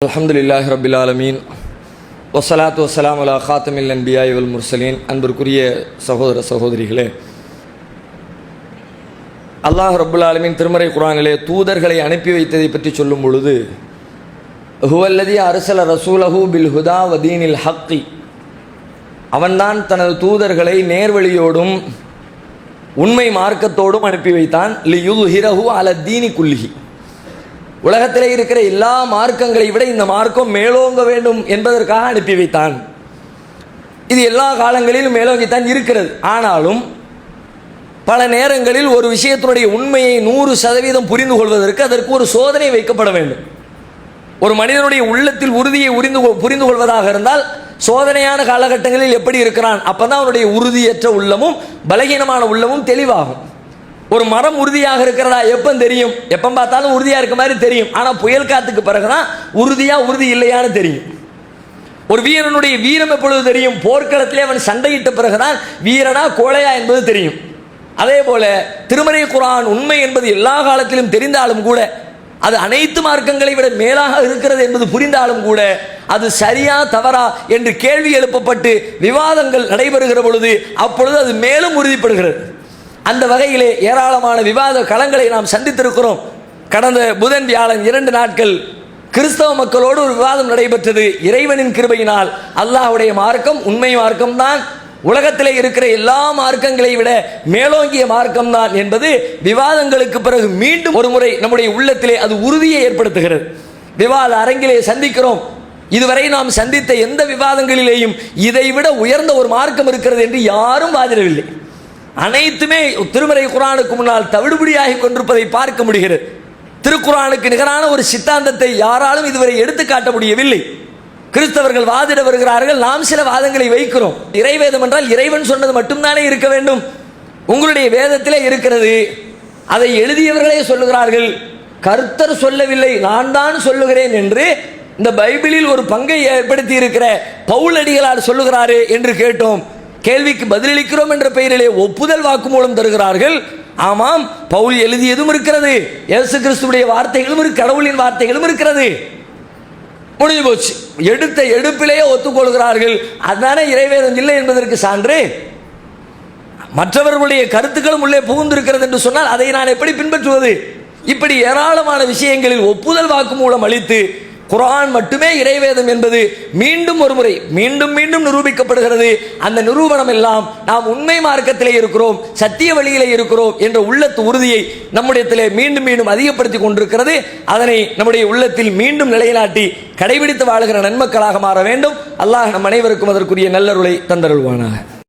அல்ஹம்துலில்லாஹி ரபில் ஆலமீன் வசலாத்து வசலாம் அலா ஹாத்தமில் அன்பியாய் வல் முர்சலீன் அன்பிற்குரிய சகோதர சகோதரிகளே அல்லாஹ் ரபுல் ஆலமீன் திருமறை குரானிலே தூதர்களை அனுப்பி வைத்ததை பற்றி சொல்லும் பொழுது ஹுவல்லதி அரசல ரசூலஹு பில் ஹுதா வதீனில் ஹக்கி. அவன்தான் தனது தூதர்களை நேர்வழியோடும் உண்மை மார்க்கத்தோடும் அனுப்பி வைத்தான். லி யுல் ஹிரஹு அல தீனி குல்லிஹி. உலகத்திலே இருக்கிற எல்லா மார்க்கங்களை விட இந்த மார்க்கம் மேலோங்க வேண்டும் என்பதற்காக அனுப்பி வைத்தான். இது எல்லா காலங்களிலும் மேலோங்கித்தான் இருக்கிறது. ஆனாலும் பல நேரங்களில் ஒரு விஷயத்தினுடைய உண்மையை நூறு சதவீதம் புரிந்து கொள்வதற்கு அதற்கு ஒரு சோதனை வைக்கப்பட வேண்டும். ஒரு மனிதனுடைய உள்ளத்தில் உறுதியை உரிந்து கொ- புரிந்து கொள்வதாக இருந்தால் சோதனையான காலகட்டங்களில் எப்படி இருக்கிறான்? அப்போ தான் அவனுடைய உறுதியற்ற உள்ளமும் பலகீனமான உள்ளமும் தெளிவாகும். ஒரு மரம் உறுதியாக இருக்கிறதா எப்போ தெரியும்? எப்போ பார்த்தாலும் உறுதியாக இருக்க மாதிரி தெரியும். ஆனால் புயல் காத்துக்கு பிறகுதான் உறுதியாக உறுதி இல்லையான்னு தெரியும். ஒரு வீரனுடைய வீரம் எப்பொழுது தெரியும்? போர்க்களத்திலே அவன் சண்டையிட்ட பிறகுதான் வீரனா கோழையா என்பது தெரியும். அதே போல திருமறை குரான் உண்மை என்பது எல்லா காலத்திலும் தெரிந்தாலும் கூட அது அனைத்து மார்க்கங்களை விட மேலாக இருக்கிறது என்பது புரிந்தாலும் கூட அது சரியா தவறா என்று கேள்வி எழுப்பப்பட்டு விவாதங்கள் நடைபெறுகிற பொழுது அப்பொழுது அது மேலும் உறுதிப்படுகிறது. அந்த வகையிலே ஏராளமான விவாத களங்களை நாம் சந்தித்திருக்கிறோம். கடந்த புதன் வியாழன் இரண்டு நாட்கள் கிறிஸ்தவ மக்களோடு ஒரு விவாதம் நடைபெற்றது. இறைவனின் கிருபையினால் அல்லாஹ்வுடைய மார்க்கம் உண்மை மார்க்கம்தான். உலகத்திலே இருக்கிற எல்லா மார்க்கங்களை விட மேலோங்கிய மார்க்கம்தான் என்பது விவாதங்களுக்கு பிறகு மீண்டும் ஒரு முறை நம்முடைய உள்ளத்திலே அது உறுதியை ஏற்படுத்துகிறது. விவாத அரங்கிலே சந்திக்கிறோம். இதுவரை நாம் சந்தித்த எந்த விவாதங்களிலேயும் இதைவிட உயர்ந்த ஒரு மார்க்கம் இருக்கிறது என்று யாரும் வாதிடவில்லை. அனைத்துமே திருமறை குரானுக்கு முன்னால் தவிடுபடியாகி கொண்டிருப்பதை பார்க்க முடிகிறது. திருக்குறானுக்கு நிகரான ஒரு சித்தாந்தத்தை யாராலும் இதுவரை எடுத்து காட்ட முடியவில்லை. கிறிஸ்தவர்கள் வாதிட வருகிறார்கள் நாம் சில வாதங்களை வைக்கிறோம். இறைவேதம் என்றால் இறைவன் சொன்னது மட்டும்தானே இருக்க வேண்டும்? உங்களுடைய வேதத்திலே இருக்கிறது. அதை எழுதியவர்களே சொல்லுகிறார்கள். கர்த்தர் சொல்லவில்லை நான் தான் சொல்லுகிறேன் என்று இந்த பைபிளில் ஒரு பங்கை ஏற்படுத்தி இருக்கிற பவுலடிகளார் சொல்லுகிறாரே என்று கேட்டோம். கேள்விக்கு பதிலளிக்கிறோம் என்ற பெயரிலே ஒப்புதல் வாக்குமூலம் தருகிறார்கள். ஆமாம் பவுல் எழுதியதும் இருக்கிறது. இயேசு கிறிஸ்துடைய வார்த்தைகளும் கடவுளின் வார்த்தைகளும் இருக்கிறது. முடிஞ்சு போச்சு. எடுத்த எடுப்பிலேயே ஒத்துக்கொள்கிறார்கள். அதுதானே இறைவேதம் இல்லை என்பதற்கு சான்று. மற்றவர்களுடைய கருத்துக்களும் உள்ளே புகுந்திருக்கிறது என்று சொன்னால் அதை நான் எப்படி பின்பற்றுவது? இப்படி ஏராளமான விஷயங்களில் ஒப்புதல் வாக்குமூலம் அளித்து குரான் மட்டுமே இறைவேதம் என்பது மீண்டும் ஒரு முறை மீண்டும் மீண்டும் நிரூபிக்கப்படுகிறது. அந்த நிரூபணம் எல்லாம் நாம் உண்மை மார்க்கத்திலே இருக்கிறோம் சத்திய வழியிலே இருக்கிறோம் என்ற உள்ளத்து உறுதியை நம்முடையத்திலே மீண்டும் மீண்டும் அதிகப்படுத்தி கொண்டிருக்கிறது. அதனை நம்முடைய உள்ளத்தில் மீண்டும் நிலைநாட்டி கடைபிடித்து வாழுகிற நன்மக்களாக மாற வேண்டும். அல்லாஹ் நம் அனைவருக்கும் அதற்குரிய நல்லருளை தந்தருள்வானாக.